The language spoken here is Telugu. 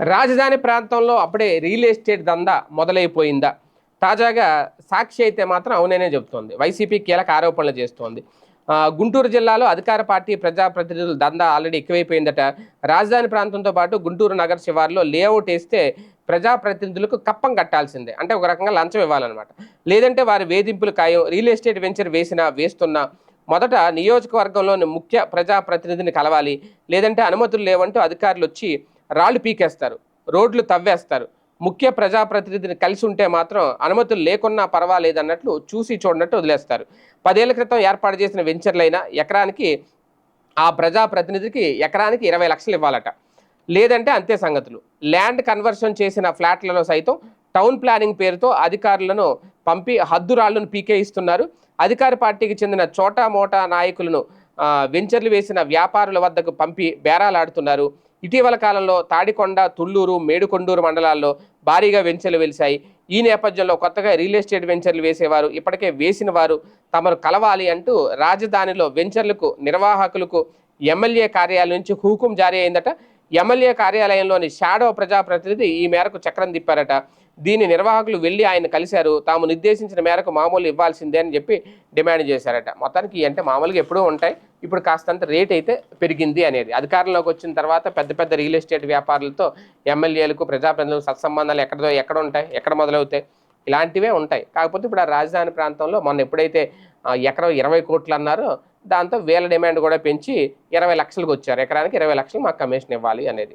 రాజధాని ప్రాంతంలో అప్పుడే రియల్ ఎస్టేట్ దందా మొదలైపోయిందా? తాజాగా సాక్షి అయితే మాత్రం అవుననే చెబుతోంది. వైసీపీ కీలక ఆరోపణలు చేస్తోంది. గుంటూరు జిల్లాలో అధికార పార్టీ ప్రజాప్రతినిధుల దందా ఆల్రెడీ ఎక్కువైపోయిందట. రాజధాని ప్రాంతంతో పాటు గుంటూరు నగర శివార్లో లేఅవుట్ వేస్తే ప్రజాప్రతినిధులకు కప్పం కట్టాల్సిందే. అంటే ఒక రకంగా లంచం ఇవ్వాలన్నమాట. లేదంటే వారి వేధింపులు ఖాయం రియల్ ఎస్టేట్ వెంచర్ వేసినా వేస్తున్నా మొదట నియోజకవర్గంలోని ముఖ్య ప్రజాప్రతినిధిని కలవాలి. లేదంటే అనుమతులు లేవంటూ అధికారులు వచ్చి రాళ్ళు పీకేస్తారు రోడ్లు తవ్వేస్తారు. ముఖ్య ప్రజాప్రతినిధిని కలిసి ఉంటే మాత్రం అనుమతులు లేకున్నా పర్వాలేదన్నట్లు చూసి చూడనట్టు వదిలేస్తారు. పదేళ్ళ క్రితం ఏర్పాటు చేసిన వెంచర్లైనా ఎకరానికి ఆ ప్రజాప్రతినిధికి ఎకరానికి ఇరవై లక్షలు ఇవ్వాలట. లేదంటే అంతే సంగతులు. ల్యాండ్ కన్వర్షన్ చేసిన ఫ్లాట్లలో సైతం టౌన్ ప్లానింగ్ పేరుతో అధికారులను పంపి హద్దురాళ్ళను పీకే ఇస్తున్నారు అధికార పార్టీకి చెందిన చోటా మోటా నాయకులను వెంచర్లు వేసిన వ్యాపారుల వద్దకు పంపి బేరాలాడుతున్నారు. ఇటీవల కాలంలో తాడికొండ తుళ్ళూరు మేడుకొండూరు మండలాల్లో భారీగా వెంచర్లు వెలిశాయి. ఈ నేపథ్యంలో కొత్తగా రియల్ ఎస్టేట్ వెంచర్లు వేసేవారు ఇప్పటికే వేసిన వారు తమను కలవాలి అంటూ రాజధానిలో వెంచర్లకు నిర్వాహకులకు ఎమ్మెల్యే కార్యాలయం నుంచి హుకుం జారీ అయిందట. ఎమ్మెల్యే కార్యాలయంలోని షాడో ప్రజాప్రతినిధి ఈ మేరకు చక్రం తిప్పారట. దీని నిర్వాహకులు వెళ్ళి ఆయన కలిశారు. తాము నిర్దేశించిన మేరకు మామూలు ఇవ్వాల్సిందే అని చెప్పి డిమాండ్ చేశారట. మొత్తానికి అంటే మామూలుగా ఎప్పుడూ ఉంటాయి. ఇప్పుడు కాస్తంత రేట్ అయితే పెరిగింది అనేది. అధికారంలోకి వచ్చిన తర్వాత పెద్ద పెద్ద రియల్ ఎస్టేట్ వ్యాపారులతో ఎమ్మెల్యేలకు ప్రజాప్రతినిధులకు సత్సంబంధాలు ఎక్కడో ఎక్కడ ఉంటాయి ఎక్కడ మొదలవుతాయి ఇలాంటివే ఉంటాయి. కాకపోతే ఇప్పుడు ఆ రాజధాని ప్రాంతంలో మొన్న ఎప్పుడైతే ఎకరం ఇరవై కోట్లు అన్నారో దాంతో వేల డిమాండ్ కూడా పెంచి ఇరవై లక్షలకు వచ్చారు. ఎకరానికి ఇరవై లక్షలు మాకు కమిషన్ ఇవ్వాలి అనేది.